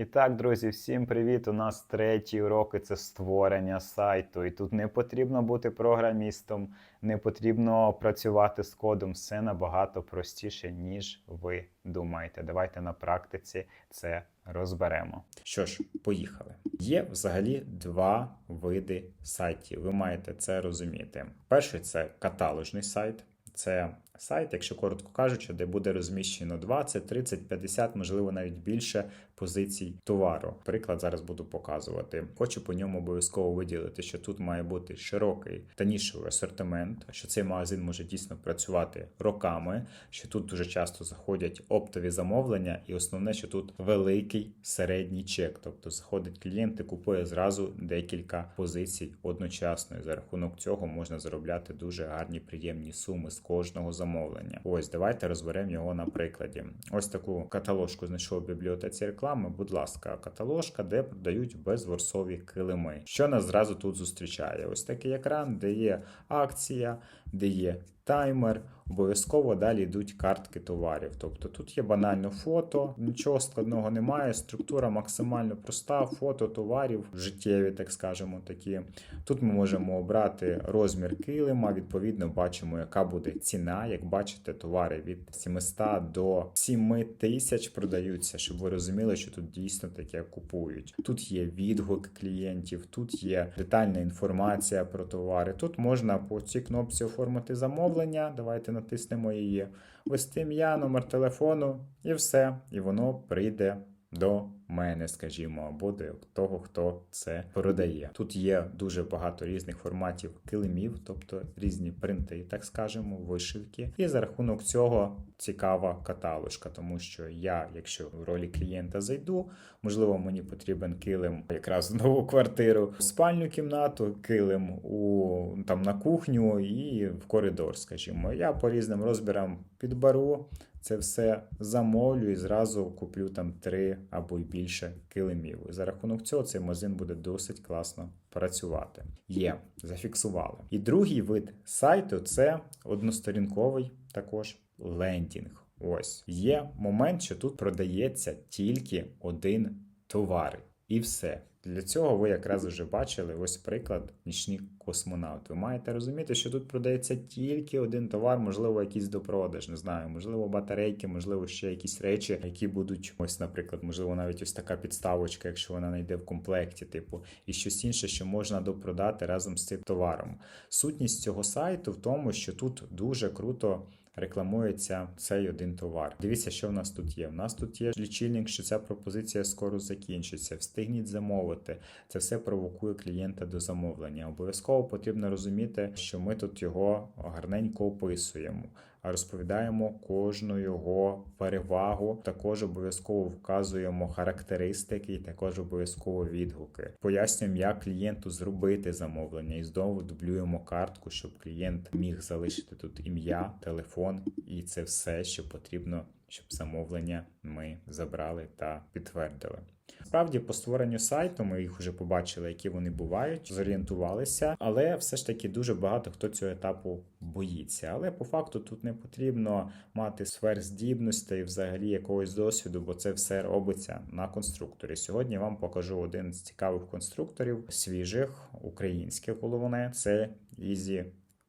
І так, друзі, всім привіт! У нас третій урок це створення сайту. І тут не потрібно бути програмістом, не потрібно працювати з кодом. Все набагато простіше, ніж ви думаєте. Давайте на практиці це розберемо. Що ж, поїхали. Є взагалі два види сайтів. Ви маєте це розуміти. Перший це каталожний сайт. Це сайт, якщо коротко кажучи, де буде розміщено 20, 30, 50, можливо, навіть більше позицій товару. Приклад зараз буду показувати. Хочу по ньому обов'язково виділити, що тут має бути широкий та нішевий асортимент, що цей магазин може дійсно працювати роками, що тут дуже часто заходять оптові замовлення, і основне, що тут великий середній чек. Тобто заходить клієнт і купує зразу декілька позицій одночасно. І за рахунок цього можна заробляти дуже гарні приємні суми з кожного замовлення. Ось давайте розберемо його на прикладі. Ось таку каталожку знайшов в бібліотеці реклами. Будь ласка, каталожка, де продають безворсові килими. Що нас зразу тут зустрічає? Ось такий екран, де є акція, де є таймер. Обов'язково далі йдуть картки товарів. Тобто тут є банально фото, нічого складного немає. Структура максимально проста, фото товарів, життєві, так скажемо, такі. Тут ми можемо обрати розмір килима. Відповідно, бачимо, яка буде ціна. Як бачите, товари від 700 до 7 тисяч продаються, щоб ви розуміли, що тут дійсно таке купують. Тут є відгук клієнтів, тут є детальна інформація про товари. Тут можна по цій кнопці оформити замовлення. Давайте натиснемо її. Ввести ім'я, номер телефону і все. І воно прийде до мене, скажімо, або до того, хто це продає. Тут є дуже багато різних форматів килимів, тобто різні принти, так скажемо, вишивки. І за рахунок цього цікава каталожка, тому що я, якщо в ролі клієнта зайду, можливо, мені потрібен килим якраз в нову квартиру, в спальню кімнату, килим у там на кухню і в коридор, скажімо. Я по різним розбірам підберу. Це все замовлю і зразу куплю там три або й більше килимів. І за рахунок цього цей магазин буде досить класно працювати. Є, зафіксували. І другий вид сайту це односторінковий також лендінг. Ось є момент, що тут продається тільки один товар, і все. Для цього ви якраз вже бачили ось приклад нічний космонавт. Ви маєте розуміти, що тут продається тільки один товар, можливо, якийсь допродаж, не знаю, можливо, батарейки, можливо, ще якісь речі, які будуть, ось, наприклад, можливо, навіть ось така підставочка, якщо вона не йде в комплекті, типу, і щось інше, що можна допродати разом з цим товаром. Сутність цього сайту в тому, що тут дуже круто. Рекламується цей один товар. Дивіться, що в нас тут є. У нас тут є лічильник, що ця пропозиція скоро закінчиться. Встигніть замовити. Це все провокує клієнта до замовлення. Обов'язково потрібно розуміти, що ми тут його гарненько описуємо. Розповідаємо кожну його перевагу. Також обов'язково вказуємо характеристики і також обов'язково відгуки. Пояснюємо, як клієнту зробити замовлення, і знову дублюємо картку, щоб клієнт міг залишити тут ім'я, телефон, і це все, що потрібно, щоб замовлення ми забрали та підтвердили. Справді, по створенню сайту ми їх вже побачили, які вони бувають, зорієнтувалися, але все ж таки дуже багато хто цього етапу боїться. Але по факту тут не потрібно мати сфер здібностей, взагалі якогось досвіду, бо це все робиться на конструкторі. Сьогодні вам покажу один з цікавих конструкторів, свіжих, українських головне це Easy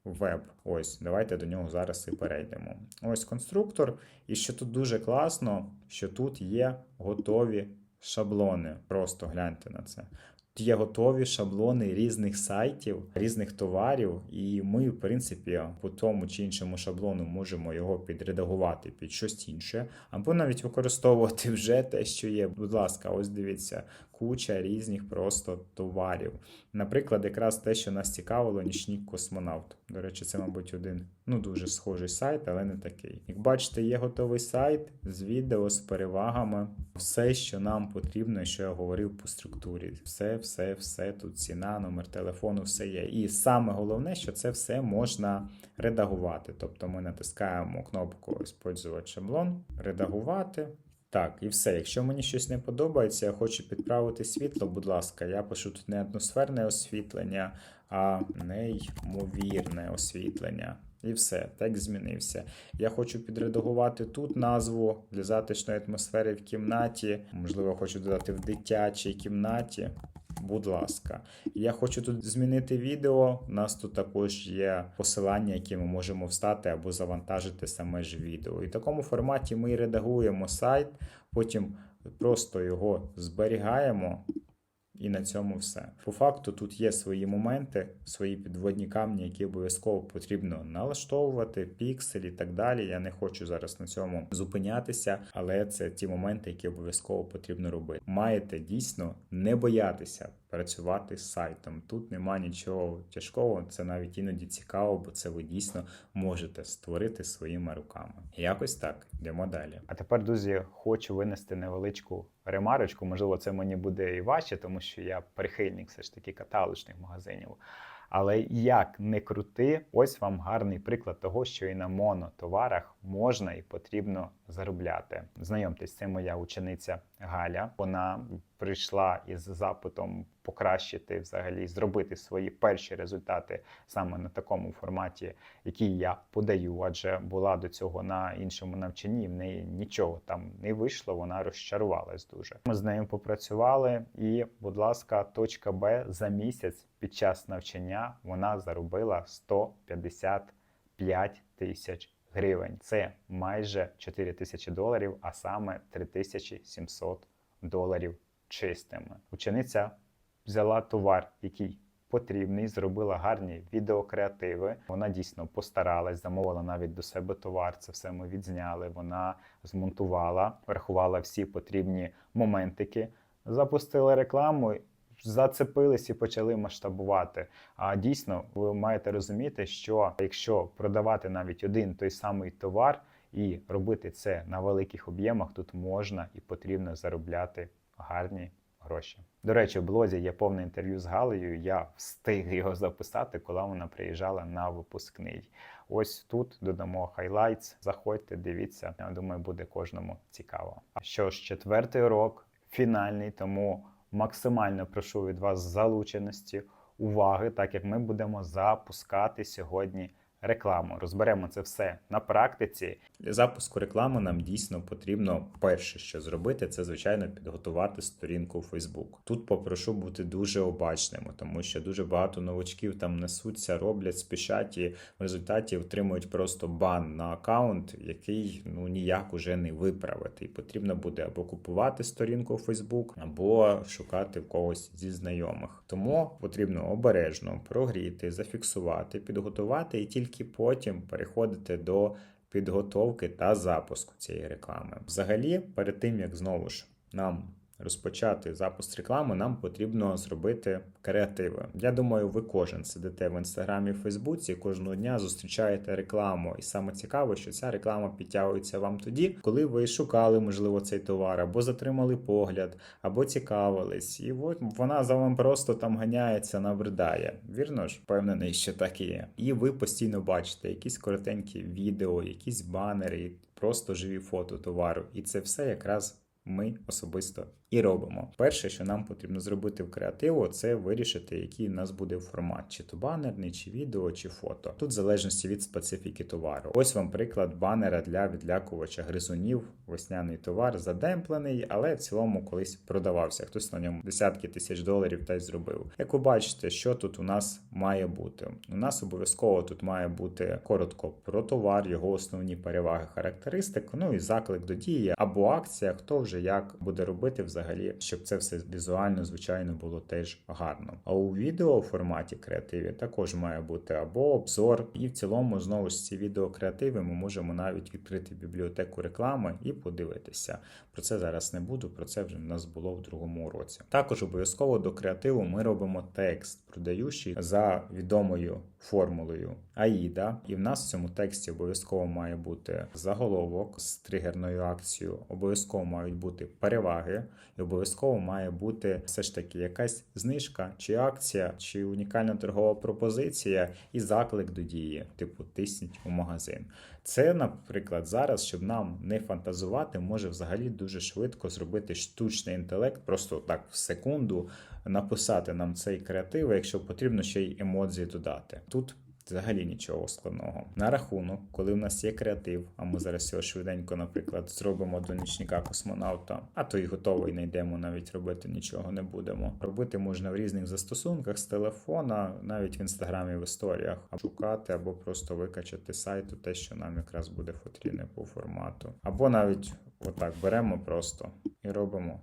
Web. Ось, давайте до нього зараз і перейдемо. Ось конструктор. І що тут дуже класно, що тут є готові шаблони. Просто гляньте на це. Тут є готові шаблони різних сайтів, різних товарів, і ми, в принципі, по тому чи іншому шаблону можемо його підредагувати під щось інше, або навіть використовувати вже те, що є. Будь ласка, ось дивіться, куча різних просто товарів. Наприклад, якраз те, що нас цікавило, нічний космонавт. До речі, це, мабуть, один ну дуже схожий сайт, але не такий. Як бачите, є готовий сайт з відео, з перевагами. Все, що нам потрібно, що я говорив по структурі. Все, все, все тут ціна, номер телефону, все є. І саме головне, що це все можна редагувати. Тобто ми натискаємо кнопку «Использувати шаблон, редагувати. Так, і все. Якщо мені щось не подобається, я хочу підправити світло, будь ласка, я пишу тут не атмосферне освітлення, а неймовірне освітлення. І все, текст змінився. Я хочу підредагувати тут назву для затишної атмосфери в кімнаті. Можливо, хочу додати в дитячій кімнаті. Будь ласка, я хочу тут змінити відео. У нас тут також є посилання, які ми можемо встати або завантажити саме ж відео. І в такому форматі ми редагуємо сайт, потім просто його зберігаємо. І на цьому все. По факту тут є свої моменти, свої підводні камні, які обов'язково потрібно налаштовувати, пікселі і так далі. Я не хочу зараз на цьому зупинятися, але це ті моменти, які обов'язково потрібно робити. Маєте дійсно не боятися працювати з сайтом. Тут нема нічого тяжкого, це навіть іноді цікаво, бо це ви дійсно можете створити своїми руками. Якось так, йдемо далі. А тепер, друзі, хочу винести невеличку ремарочку. Можливо, це мені буде і важче, тому що я прихильник все ж таки каталочних магазинів. Але як не крути, ось вам гарний приклад того, що і на монотоварах можна і потрібно заробляти. Знайомтесь, це моя учениця Галя. Вона прийшла із запитом покращити взагалі, зробити свої перші результати саме на такому форматі, який я подаю, адже була до цього на іншому навчанні. В неї нічого там не вийшло. Вона розчарувалась дуже. Ми з нею попрацювали, і, будь ласка, точка Б за місяць під час навчання вона заробила 155 тисяч гривень. Це майже 4 тисячі доларів, а саме 3700 доларів чистими. Учениця взяла товар, який потрібний, зробила гарні відеокреативи. Вона дійсно постаралась, замовила навіть до себе товар. Це все ми відзняли. Вона змонтувала, врахувала всі потрібні моментики, запустила рекламу. Зацепились і почали масштабувати. А дійсно, ви маєте розуміти, що якщо продавати навіть один той самий товар і робити це на великих об'ємах, тут можна і потрібно заробляти гарні гроші. До речі, в блозі є повне інтерв'ю з Галею. Я встиг його записати, коли вона приїжджала на випускний. Ось тут додамо хайлайтс. Заходьте, дивіться. Я думаю, буде кожному цікаво. А що ж, четвертий урок, фінальний, тому максимально прошу від вас залученості, уваги, так як ми будемо запускати сьогодні рекламу. Розберемо це все на практиці. Для запуску реклами нам дійсно потрібно перше, що зробити, це звичайно підготувати сторінку у Facebook. Тут попрошу бути дуже обачними, тому що дуже багато новачків там несуться, роблять, спішать і в результаті отримують просто бан на аккаунт, який ну ніяк уже не виправити. І потрібно буде або купувати сторінку у Facebook, або шукати в когось зі знайомих. Тому потрібно обережно прогріти, зафіксувати, підготувати і тільки потім переходити до підготовки та запуску цієї реклами. Взагалі, перед тим як знову ж нам розпочати запуск реклами, нам потрібно зробити креативи. Я думаю, ви кожен сидите в інстаграмі, Фейсбуці, кожного дня зустрічаєте рекламу. І саме цікаво, що ця реклама підтягується вам тоді, коли ви шукали, можливо, цей товар, або затримали погляд, або цікавились. І от вона за вами просто там ганяється, набридає. Вірно ж, впевнений, що так і є. І ви постійно бачите якісь коротенькі відео, якісь банери, просто живі фото товару. І це все якраз ми особисто і робимо. Перше, що нам потрібно зробити в креативу, це вирішити, який у нас буде формат, чи то банерний, чи відео, чи фото. Тут в залежності від специфіки товару. Ось вам приклад банера для відлякувача гризунів. Весняний товар задемплений, але в цілому колись продавався. Хтось на ньому десятки тисяч доларів та й зробив. Як ви бачите, що тут у нас має бути? У нас обов'язково тут має бути коротко про товар, його основні переваги, характеристики, ну і заклик до дії або акція, хто вже як буде робити взагалі, щоб це все візуально, звичайно, було теж гарно. А у відео форматі креативі також має бути або обзор, і в цілому знову ж ці відеокреативи ми можемо навіть відкрити бібліотеку реклами і подивитися. Про це зараз не буду, про це вже в нас було в другому уроці. Також обов'язково до креативу ми робимо текст, продаючий за відомою формулою AIDA. І в нас в цьому тексті обов'язково має бути заголовок з тригерною акцією, обов'язково мають бути переваги, і обов'язково має бути все ж таки якась знижка, чи акція, чи унікальна торгова пропозиція, і заклик до дії, типу тисніть у магазин. Це, наприклад, зараз, щоб нам не фантазувати, може взагалі дуже швидко зробити штучний інтелект, просто так в секунду написати нам цей креатив, якщо потрібно ще й емодзі додати. Тут Взагалі нічого складного. На рахунок, коли в нас є креатив, а ми зараз його швиденько, наприклад, зробимо до нічника космонавта, а то й не йдемо, навіть робити нічого не будемо. Робити можна в різних застосунках з телефона, навіть в інстаграмі в історіях, а шукати або просто викачати сайту те, що нам якраз буде потрібне по формату. Або навіть отак беремо просто і робимо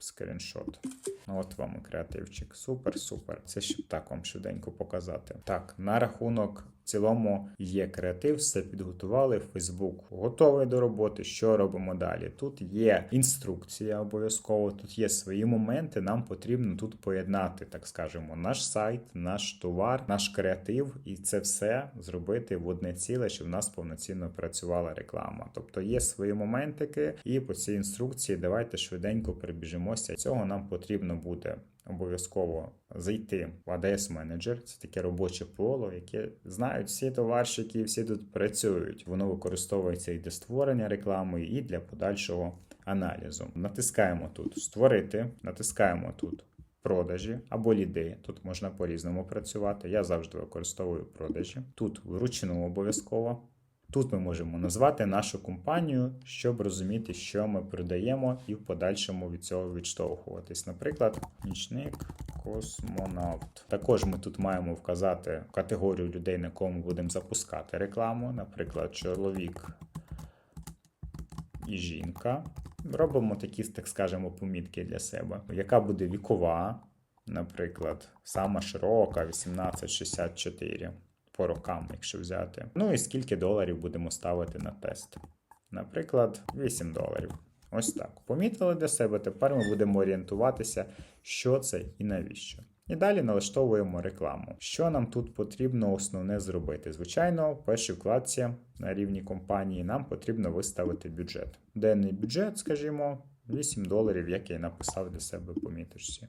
скріншот. Ну, от вам і креативчик. Супер, супер. Це щоб так вам швиденько показати. Так, на рахунок цілому є креатив, все підготували. Фейсбук готовий до роботи. Що робимо далі? Тут є інструкція обов'язково, тут є свої моменти. Нам потрібно тут поєднати, так скажемо, наш сайт, наш товар, наш креатив, і це все зробити в одне ціле, щоб в нас повноцінно працювала реклама. Тобто є свої моментики, і по цій інструкції давайте швиденько прибіжимося. Цього нам потрібно буде обов'язково зайти в ADS менеджер. Це таке робоче поле, яке знають всі товарщики, всі тут працюють. Воно використовується і для створення реклами, і для подальшого аналізу. Натискаємо тут Створити, натискаємо тут. Продажі або ліди. Тут можна по-різному працювати. Я завжди використовую продажі. Тут вручну обов'язково. Тут ми можемо назвати нашу компанію, щоб розуміти, що ми продаємо, і в подальшому від цього відштовхуватись. Наприклад, нічник космонавт. Також ми тут маємо вказати категорію людей, на кому будемо запускати рекламу. Наприклад, чоловік і жінка. Робимо такі, так скажемо, помітки для себе. Яка буде вікова, наприклад, сама широка 1864 по рокам, якщо взяти. Ну і скільки доларів будемо ставити на тест. Наприклад, 8 доларів. Ось так. Помітили для себе. Тепер ми будемо орієнтуватися, що це і навіщо. І далі налаштовуємо рекламу. Що нам тут потрібно основне зробити? Звичайно, в першій вкладці на рівні компанії нам потрібно виставити бюджет. Денний бюджет, скажімо, 8 доларів, як я написав для себе поміточці.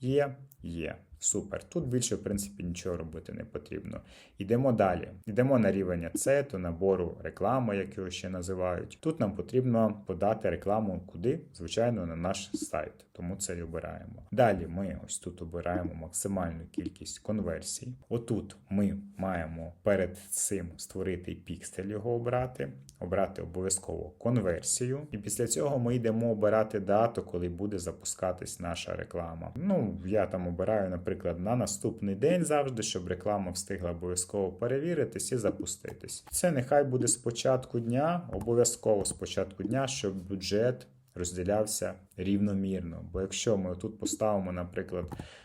Є, є. Супер. Тут більше, в принципі, нічого робити не потрібно. Йдемо далі. Йдемо на рівень ацету, набору реклами, як його ще називають. Тут нам потрібно подати рекламу куди? Звичайно, на наш сайт. Тому це і обираємо. Далі ми ось тут обираємо максимальну кількість конверсій. Отут ми маємо перед цим створити піксель, його обрати, обрати обов'язково конверсію. І після цього ми йдемо обирати дату, коли буде запускатись наша реклама. Ну, я там обираю, наприклад, на наступний день завжди, щоб реклама встигла обов'язково перевіритись і запуститись. Це нехай буде з початку дня, обов'язково з початку дня, щоб бюджет розділявся рівномірно. Бо якщо ми тут поставимо, наприклад,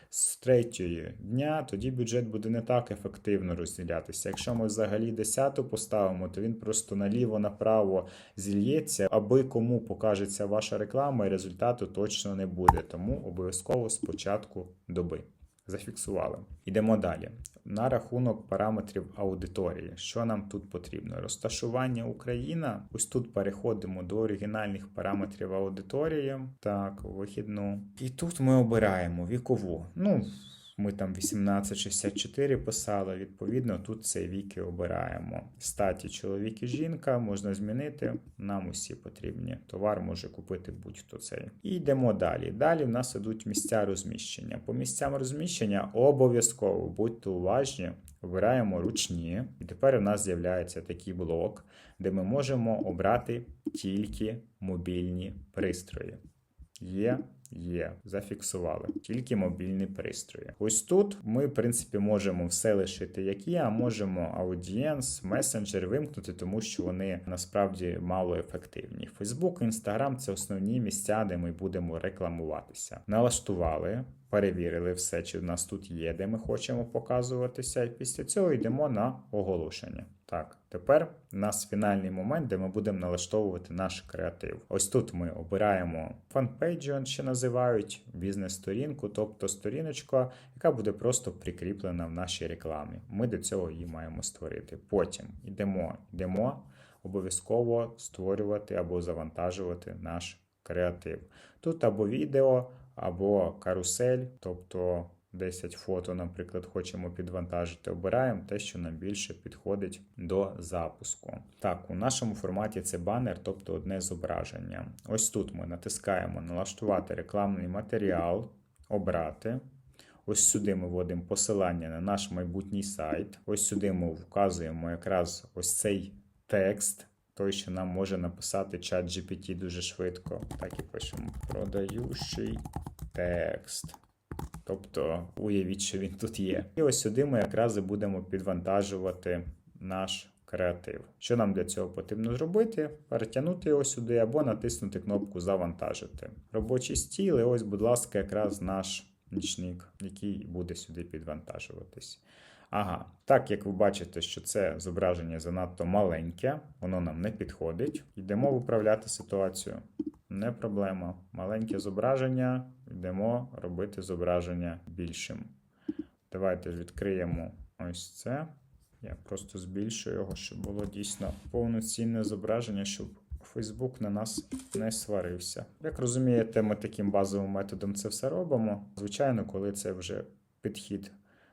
з третьої дня, тоді бюджет буде не так ефективно розділятися. Якщо ми взагалі десяту поставимо, то він просто наліво-направо зільється, аби кому покажеться ваша реклама, і результату точно не буде. Тому обов'язково з початку доби. Зафіксували. Йдемо далі. На рахунок параметрів аудиторії. Що нам тут потрібно? Розташування Україна. Ось тут переходимо до оригінальних параметрів аудиторії. Так, вихідну. І тут ми обираємо вікову. Ну, ми там 1864 писали, відповідно, тут цей віки обираємо. Статі чоловік і жінка можна змінити. Нам усі потрібні. Товар може купити будь-хто цей. І йдемо далі. Далі в нас ідуть місця розміщення. По місцям розміщення обов'язково будьте уважні. Обираємо ручні, і тепер у нас з'являється такий блок, де ми можемо обрати тільки мобільні пристрої. Є, є, зафіксували. Тільки мобільні пристрої. Ось тут ми, в принципі, можемо все лишити, як є, а можемо аудієнс, месенджер вимкнути, тому що вони насправді мало ефективні. Фейсбук, Інстаграм це основні місця, де ми будемо рекламуватися. Налаштували. Перевірили все, чи в нас тут є, де ми хочемо показуватися, і після цього йдемо на оголошення. Так, тепер у нас фінальний момент, де ми будемо налаштовувати наш креатив. Ось тут ми обираємо фанпейджі, ще називають бізнес-сторінку, тобто сторіночка, яка буде просто прикріплена в нашій рекламі. Ми до цього її маємо створити. Потім йдемо, йдемо обов'язково створювати або завантажувати наш креатив. Тут або відео, або карусель, тобто 10 фото, наприклад, хочемо підвантажити, обираємо те, що нам більше підходить до запуску. Так, у нашому форматі це банер, тобто одне зображення. Ось тут ми натискаємо налаштувати рекламний матеріал, обрати. Ось сюди ми вводимо посилання на наш майбутній сайт. Ось сюди ми вказуємо якраз ось цей текст, той, що нам може написати чат GPT дуже швидко. Так і пишемо продаючий текст. Тобто уявіть, що він тут є. І ось сюди ми якраз і будемо підвантажувати наш креатив. Що нам для цього потрібно зробити? Перетягнути його сюди або натиснути кнопку Завантажити. Робочий стіл, і ось, будь ласка, якраз наш нічник, який буде сюди підвантажуватись. Ага, так як ви бачите, що це зображення занадто маленьке, воно нам не підходить. Йдемо виправляти ситуацію. Не проблема. Маленьке зображення, йдемо робити зображення більшим. Давайте відкриємо ось це. Я просто збільшую його, щоб було дійсно повноцінне зображення, щоб Facebook на нас не сварився. Як розумієте, ми таким базовим методом це все робимо. Звичайно, коли це вже підхід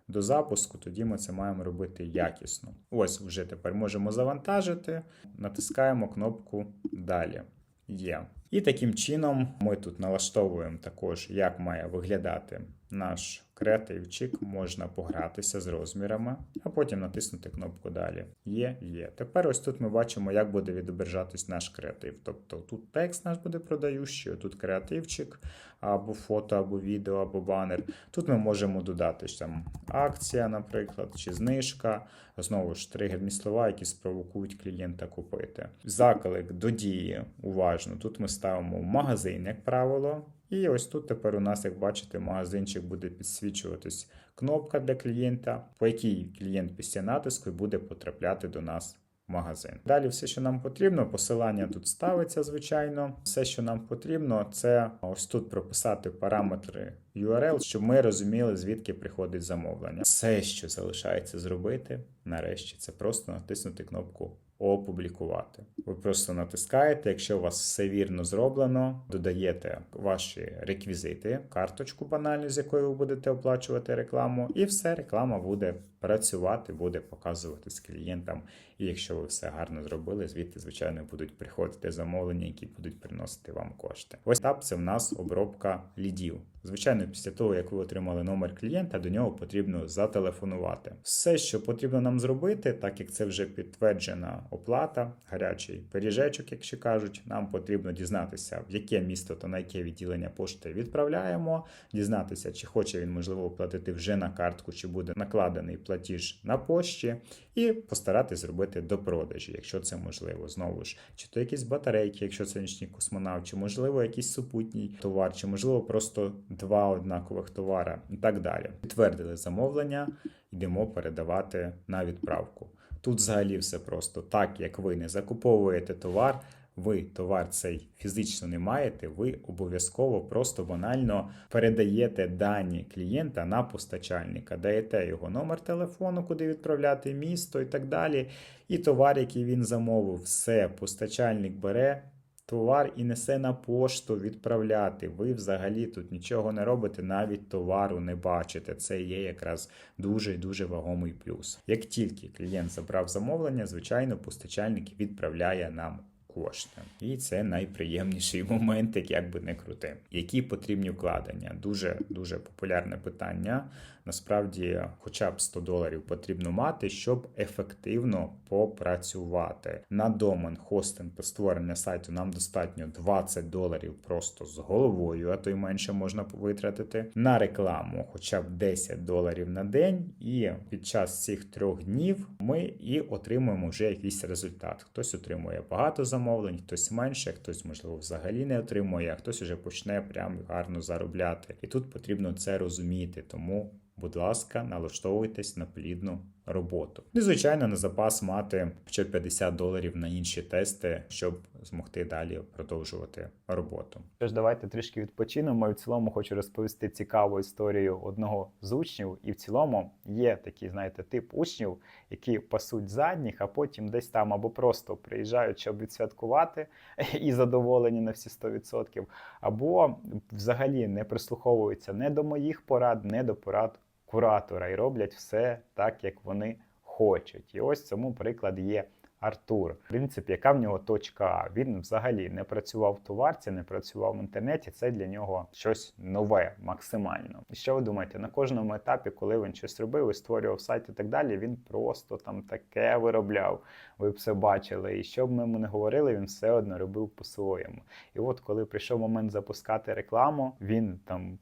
до запуску, тоді ми це маємо робити якісно. Ось вже тепер можемо завантажити, натискаємо кнопку Далі. Є. І таким чином ми тут налаштовуємо також, як має виглядати наш креативчик. Можна погратися з розмірами, а потім натиснути кнопку Далі. Є, є. Тепер ось тут ми бачимо, як буде відображатись наш креатив. Тобто тут текст наш буде продаючий, тут креативчик, або фото, або відео, або банер. Тут ми можемо додати що там акція, наприклад, чи знижка. Знову ж тригерні слова, які спровокують клієнта купити. Заклик до дії уважно. Тут ми ставимо магазин, як правило. І ось тут тепер у нас, як бачите, магазинчик буде підсвічуватись кнопка для клієнта, по якій клієнт після натиску буде потрапляти до нас в магазин. Далі все, що нам потрібно, посилання тут ставиться, звичайно. Все, що нам потрібно, це ось тут прописати параметри URL, щоб ми розуміли, звідки приходить замовлення. Все, що залишається зробити, нарешті, це просто натиснути кнопку опублікувати. Ви просто натискаєте, якщо у вас все вірно зроблено, додаєте ваші реквізити, карточку банальну, з якою ви будете оплачувати рекламу, і все, реклама буде працювати, буде показуватись клієнтам. І якщо ви все гарно зробили, звідти, звичайно, будуть приходити замовлення, які будуть приносити вам кошти. Ось етап це в нас обробка лідів. Звичайно, після того, як ви отримали номер клієнта, до нього потрібно зателефонувати. Все, що потрібно нам зробити, так як це вже підтверджена оплата, гарячий пиріжечок, якщо кажуть, нам потрібно дізнатися, в яке місто та на яке відділення пошти відправляємо, дізнатися, чи хоче він можливо оплатити вже на картку, чи буде накладений платіж на пошті, і постаратись зробити до продажі, якщо це можливо. Знову ж, чи то якісь батарейки, якщо це нічний космонавт, чи можливо якийсь супутній товар, чи можливо просто два однакових товара і так далі. Підтвердили замовлення, йдемо передавати на відправку. Тут взагалі все просто так, як ви не закуповуєте товар. Ви товар цей фізично не маєте, ви обов'язково просто банально передаєте дані клієнта на постачальника, даєте його номер телефону, куди відправляти місто і так далі. І товар, який він замовив, все, постачальник бере. Товар і несе на пошту відправляти. Ви взагалі тут нічого не робите, навіть товару не бачите. Це є якраз дуже дуже вагомий плюс. Як тільки клієнт забрав замовлення, звичайно, постачальник відправляє нам кошти. І це найприємніший момент, як би не крути. Які потрібні вкладення? Дуже дуже популярне питання. Насправді, хоча б 100 доларів потрібно мати, щоб ефективно попрацювати. На домен, хостинг та створення сайту нам достатньо 20 доларів просто з головою, а то й менше можна витратити. На рекламу, хоча б 10 доларів на день, і під час цих трьох днів ми і отримуємо вже якийсь результат. Хтось отримує багато замовлень, хтось менше, хтось, можливо, взагалі не отримує, а хтось вже почне прям гарно заробляти. І тут потрібно це розуміти. Тому. Будь ласка, налаштовуйтесь на плідну роботу. І, звичайно, на запас мати ще 50 доларів на інші тести, щоб змогти далі продовжувати роботу. Тож давайте трішки відпочинемо. В цілому хочу розповісти цікаву історію одного з учнів. І в цілому є такий, знаєте, тип учнів, які пасуть задніх, а потім десь там або просто приїжджають, щоб відсвяткувати і задоволені на всі 100%, або взагалі не прислуховуються не до моїх порад, не до порад куратора і роблять все так, як вони хочуть. І ось цьому приклад є Артур. В принципі, яка в нього точка А? Він взагалі не працював в товарці, не працював в інтернеті. Це для нього щось нове, максимально. І що ви думаєте? На кожному етапі, коли він щось робив і створював сайт і так далі, він просто там таке виробляв. Ви б все бачили. І що б ми йому не говорили, він все одно робив по-своєму. І от коли прийшов момент запускати рекламу, він там.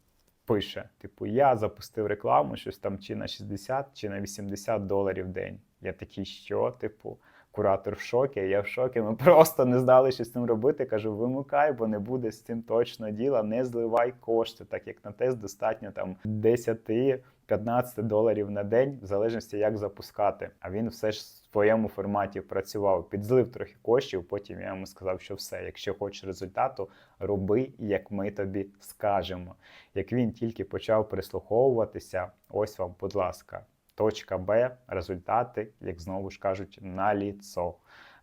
Пише, типу, я запустив рекламу, щось там чи на 60, чи на 80 доларів в день. Я такий, що, типу, куратор в шокі, я в шокі. Ми просто не знали, що з цим робити. Кажу, вимикай, бо не буде з цим точно діла. Не зливай кошти, так як на тест достатньо там 10-15 доларів на день, в залежності як запускати. А він все ж своєму форматі працював, підзлив трохи коштів. Потім я йому сказав, що все, якщо хочеш результату, роби, як ми тобі скажемо. Як він тільки почав прислуховуватися, ось вам, будь ласка. Точка Б, результати, як знову ж кажуть, на ліцо.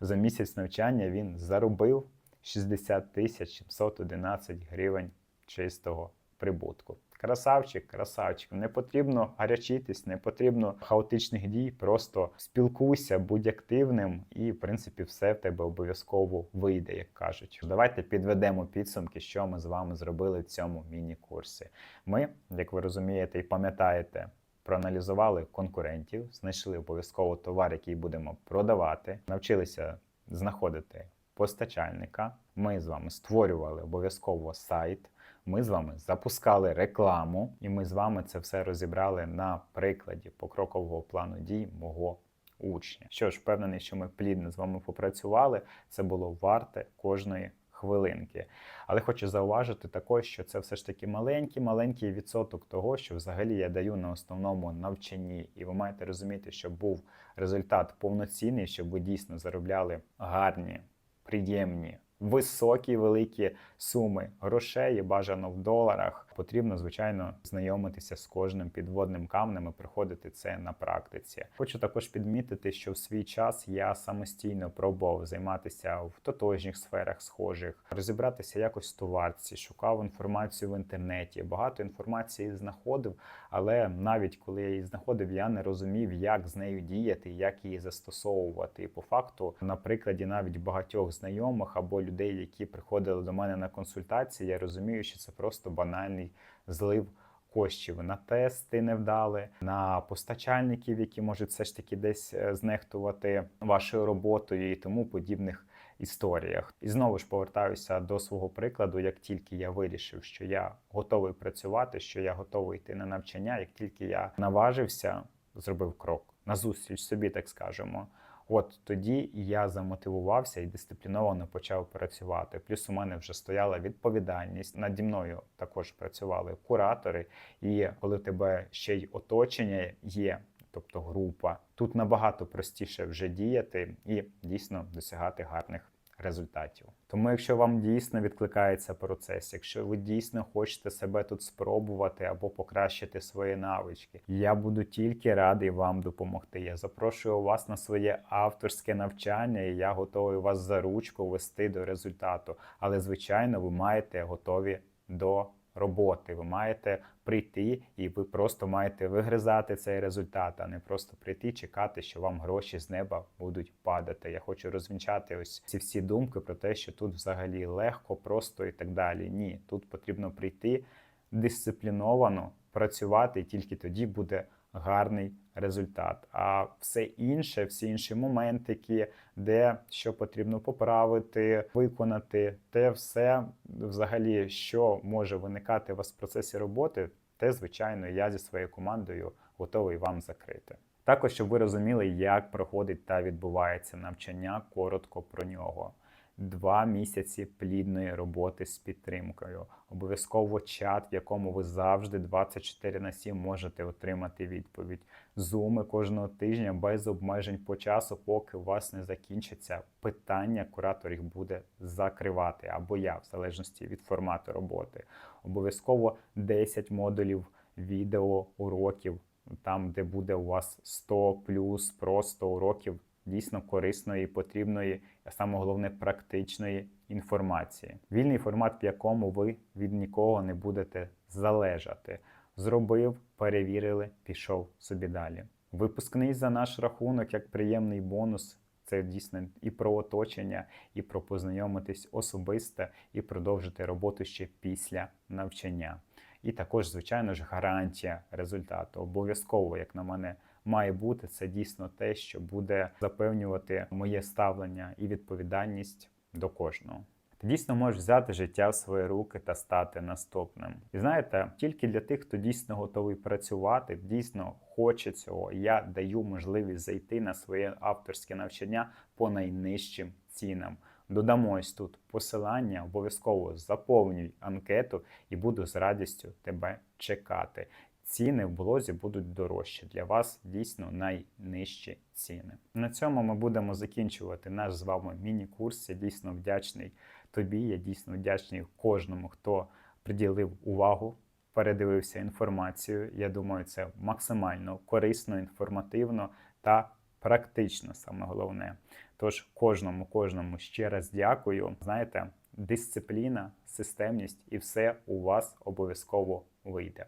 За місяць навчання він заробив 60 тисяч 711 гривень чистого прибутку. Красавчик, красавчик. Не потрібно гарячитись, не потрібно хаотичних дій. Просто спілкуйся, будь активним, і в принципі все в тебе обов'язково вийде, як кажуть. Давайте підведемо підсумки, що ми з вами зробили в цьому міні-курсі. Ми, як ви розумієте і пам'ятаєте, проаналізували конкурентів, знайшли обов'язково товар, який будемо продавати, навчилися знаходити постачальника. Ми з вами створювали обов'язково сайт. Ми з вами запускали рекламу, і ми з вами це все розібрали на прикладі покрокового плану дій мого учня. Що ж, впевнений, що ми плідно з вами попрацювали. Це було варте кожної хвилинки. Але хочу зауважити також, що це все ж таки маленький, маленький відсоток того, що взагалі я даю на основному навчанні. І ви маєте розуміти, щоб був результат повноцінний, щоб ви дійсно заробляли гарні, приємні. Високі великі суми грошей, бажано в доларах. Потрібно, звичайно, знайомитися з кожним підводним камнем і приходити це на практиці. Хочу також підмітити, що в свій час я самостійно пробував займатися в тотожніх сферах схожих, розібратися якось в товарці, шукав інформацію в інтернеті. Багато інформації знаходив, але навіть коли я її знаходив, я не розумів, як з нею діяти, як її застосовувати. І по факту, на прикладі навіть багатьох знайомих або людей, які приходили до мене на консультації, я розумію, що це просто банальний злив коштів на тести невдали, на постачальників, які можуть все ж таки десь е, знехтувати вашою роботою і тому подібних історіях. І знову ж повертаюся до свого прикладу. Як тільки я вирішив, що я готовий працювати, що я готовий йти на навчання, як тільки я наважився, зробив крок назустріч собі, так скажемо. От тоді я замотивувався і дисципліновано почав працювати. Плюс у мене вже стояла відповідальність. Наді мною також працювали куратори. І коли тебе ще й оточення є, тобто група, тут набагато простіше вже діяти і дійсно досягати гарних результатів. Тому, якщо вам дійсно відкликається процес, якщо ви дійсно хочете себе тут спробувати або покращити свої навички, я буду тільки радий вам допомогти. Я запрошую вас на своє авторське навчання, і я готовий вас за ручку вести до результату. Але, звичайно, ви маєте готові до роботи. Ви маєте прийти, і ви просто маєте вигризати цей результат, а не просто прийти, чекати, що вам гроші з неба будуть падати. Я хочу розвінчати ось ці всі думки про те, що тут взагалі легко, просто і так далі. Ні, тут потрібно прийти дисципліновано працювати, і тільки тоді буде гарний результат. А все інше, всі інші моментики, де що потрібно поправити, виконати, те все взагалі, що може виникати у вас в процесі роботи, те, звичайно, я зі своєю командою готовий вам закрити. Також, щоб ви розуміли, як проходить та відбувається навчання, коротко про нього. Два місяці плідної роботи з підтримкою. Обов'язково чат, в якому ви завжди 24 на 7 можете отримати відповідь. Зуми кожного тижня без обмежень по часу, поки у вас не закінчаться питання, куратор їх буде закривати, або я, в залежності від формату роботи. Обов'язково 10 модулів відео уроків, там, де буде у вас 100 плюс просто уроків дійсно корисної, потрібної, а саме головне практичної інформації. Вільний формат, в якому ви від нікого не будете залежати. Зробив, перевірили, пішов собі далі. Випускний за наш рахунок як приємний бонус. Це дійсно і про оточення, і про познайомитись особисто, і продовжити роботу ще після навчання. І також, звичайно ж, гарантія результату. Обов'язково, як на мене, має бути це дійсно те, що буде запевнювати моє ставлення і відповідальність до кожного. Ти дійсно можеш взяти життя в свої руки та стати наступним. І знаєте, тільки для тих, хто дійсно готовий працювати, дійсно хоче цього. Я даю можливість зайти на своє авторське навчання по найнижчим цінам. Додамо ось тут посилання, обов'язково заповнюй анкету і буду з радістю тебе чекати. Ціни в блозі будуть дорожчі. Для вас дійсно найнижчі ціни. На цьому ми будемо закінчувати наш з вами міні-курс. Я дійсно вдячний тобі. Я дійсно вдячний кожному, хто приділив увагу, передивився інформацію. Я думаю, це максимально корисно, інформативно та практично, саме головне. Тож кожному, кожному ще раз дякую. Знаєте, дисципліна, системність і все у вас обов'язково вийде.